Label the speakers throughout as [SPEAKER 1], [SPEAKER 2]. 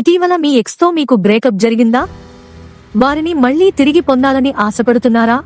[SPEAKER 1] ఇటీవల మీ ఎక్స్తో మీకు బ్రేకప్ జరిగిందా? వారిని మళ్ళీ తిరిగి పొందాలని ఆశపడుతున్నారా?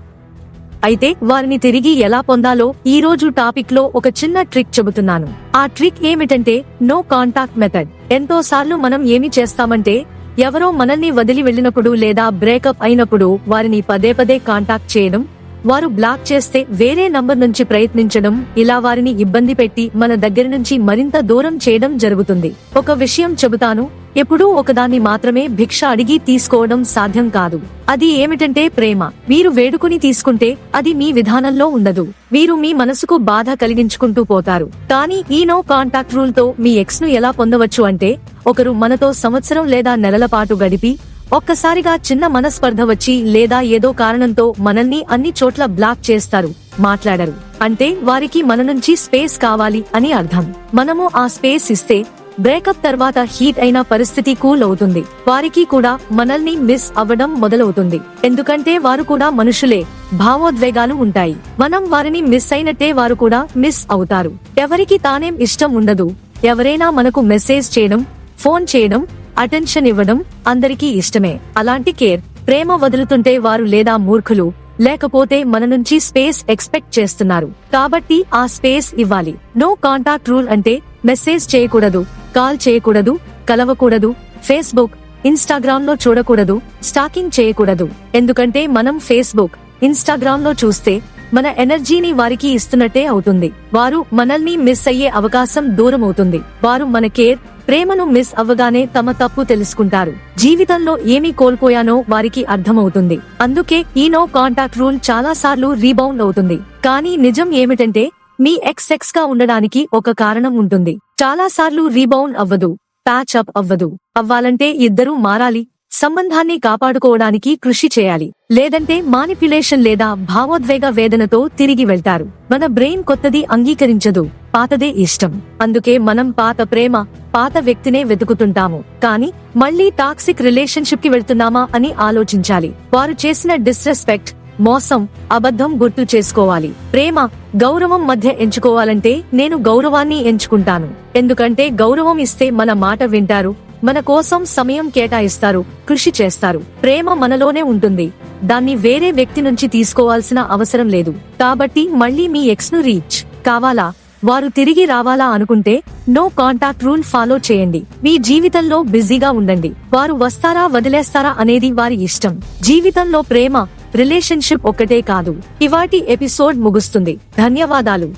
[SPEAKER 1] అయితే వారిని తిరిగి ఎలా పొందాలో ఈ రోజు టాపిక్లో ఒక చిన్న ట్రిక్ చెబుతున్నాను. ఆ ట్రిక్ ఏమిటంటే నో కాంటాక్ట్ మెథడ్. ఎంతో సార్లు మనం ఏమి చేస్తామంటే ఎవరో మనల్ని వదిలి వెళ్ళినప్పుడు లేదా బ్రేకప్ అయినప్పుడు వారిని పదే పదే కాంటాక్ట్ చేయడం వారు బ్లాక్ చేస్తే వేరే నంబర్ నుంచి ప్రయత్నించడం ఇలా వారిని ఇబ్బంది పెట్టి మన దగ్గర నుంచి మరింత దూరం చేయడం జరుగుతుంది. ఒక విషయం చెబుతాను ఎప్పుడూ ఒకదాన్ని మాత్రమే భిక్ష అడిగి తీసుకోవడం సాధ్యం కాదు. అది ఏమిటంటే ప్రేమ. మీరు వేడుకుని తీసుకుంటే అది మీ విధానంలో ఉండదు. మీరు మీ మనసుకు బాధ కలిగించుకుంటూ పోతారు. కానీ ఈ నో కాంటాక్ట్ రూల్తో మీ ఎక్స్ను ఎలా పొందవచ్చు అంటే ఒకరు మనతో సంవత్సరం లేదా నెలల పాటు గడిపి ఒక్కసారిగా చిన్న మనస్పర్ధ వచ్చి లేదా ఏదో కారణంతో మనల్ని అన్ని చోట్ల బ్లాక్ చేస్తారు మాట్లాడరు. అంటే వారికి మన నుంచి స్పేస్ కావాలి అని అర్థం. మనము ఆ స్పేస్ ఇస్తే బ్రేకప్ తర్వాత హీట్ అయిన పరిస్థితి కూల్ అవుతుంది. వారికి కూడా మనల్ని మిస్ అవ్వడం మొదలవుతుంది. ఎందుకంటే వారు కూడా మనుషులే భావోద్వేగాలు ఉంటాయి. మనం వారిని మిస్ అయినట్టే వారు కూడా మిస్ అవుతారు. ఎవరికి తానేం ఇష్టం ఉండదు. ఎవరైనా మనకు మెసేజ్ చేయడం ఫోన్ చేయడం అటెన్షన్ ఇవ్వడం అందరికీ ఇష్టమే. అలాంటి కేర్ ప్రేమ వదులుతుంటే వారు లేదా మూర్ఖులు లేకపోతే మన నుంచి స్పేస్ ఎక్స్పెక్ట్ చేస్తున్నారు. కాబట్టి ఆ స్పేస్ ఇవ్వాలి. నో కాంటాక్ట్ రూల్ అంటే మెసేజ్ చేయకూడదు కాల్ చేయకూడదు కలవకూడదు ఫేస్బుక్ ఇన్స్టాగ్రామ్లో చూడకూడదు స్టాకింగ్ చేయకూడదు. ఎందుకంటే మనం ఫేస్బుక్ ఇన్స్టాగ్రామ్లో చూస్తే మన ఎనర్జీని వారికి ఇస్తున్నట్టే అవుతుంది. వారు మనల్ని మిస్ అయ్యే అవకాశం దూరం అవుతుంది వారు మన కేర్ ప్రేమను మిస్ అవ్వగానే తమ తప్పు తెలుసుకుంటారు. జీవితంలో ఏమి కోల్పోయానో వారికి అర్థమవుతుంది. అందుకే ఈ నో కాంటాక్ట్ రూల్ చాలా సార్లు రీబౌండ్ అవుతుంది. కానీ నిజం ఏమిటంటే మీ ఎక్స్ ఎక్స్గా ఉండడానికి ఒక కారణం ఉంటుంది. చాలా సార్లు రీబౌండ్ అవ్వదు. ప్యాచ్ అప్ అవ్వదు. అవ్వాలంటే ఇద్దరూ మారాలి. సంబంధాన్ని కాపాడుకోవడానికి కృషి చేయాలి. లేదంటే మానిప్యులేషన్ లేదా భావోద్వేగ వేదనతో తిరిగి వెళ్తారు. మన బ్రెయిన్ కొత్తది అంగీకరించదు. పాతదే ఇష్టం. అందుకే మనం పాత ప్రేమ పాత వ్యక్తినే వెతుకుతుంటాము. కానీ మళ్ళీ టాక్సిక్ రిలేషన్షిప్కి వెళ్తున్నామా అని ఆలోచించాలి. వారు చేసిన డిస్రెస్పెక్ట్ మోసం అబద్ధం గుర్తు చేసుకోవాలి. ప్రేమ గౌరవం మధ్య ఎంచుకోవాలంటే నేను గౌరవాన్ని ఎంచుకుంటాను. ఎందుకంటే గౌరవం ఇస్తే మన మాట వింటారు మన కోసం సమయం కేటాయిస్తారు కృషి చేస్తారు. ప్రేమ మనలోనే ఉంటుంది. దాన్ని వేరే వ్యక్తి నుంచి తీసుకోవాల్సిన అవసరం లేదు. కాబట్టి మళ్ళీ మీ ఎక్స్ను రీచ్ కావాలా? వారు తిరిగి రావాలా అనుకుంటే నో కాంటాక్ట్ రూల్ ఫాలో చేయండి. మీ జీవితంలో బిజీగా ఉండండి. వారు వస్తారా వదిలేస్తారా అనేది వారి ఇష్టం. జీవితంలో ప్రేమ రిలేషన్షిప్ ఒక్కటే కాదు. ఇవాటి ఎపిసోడ్ ముగుస్తుంది. ధన్యవాదాలు.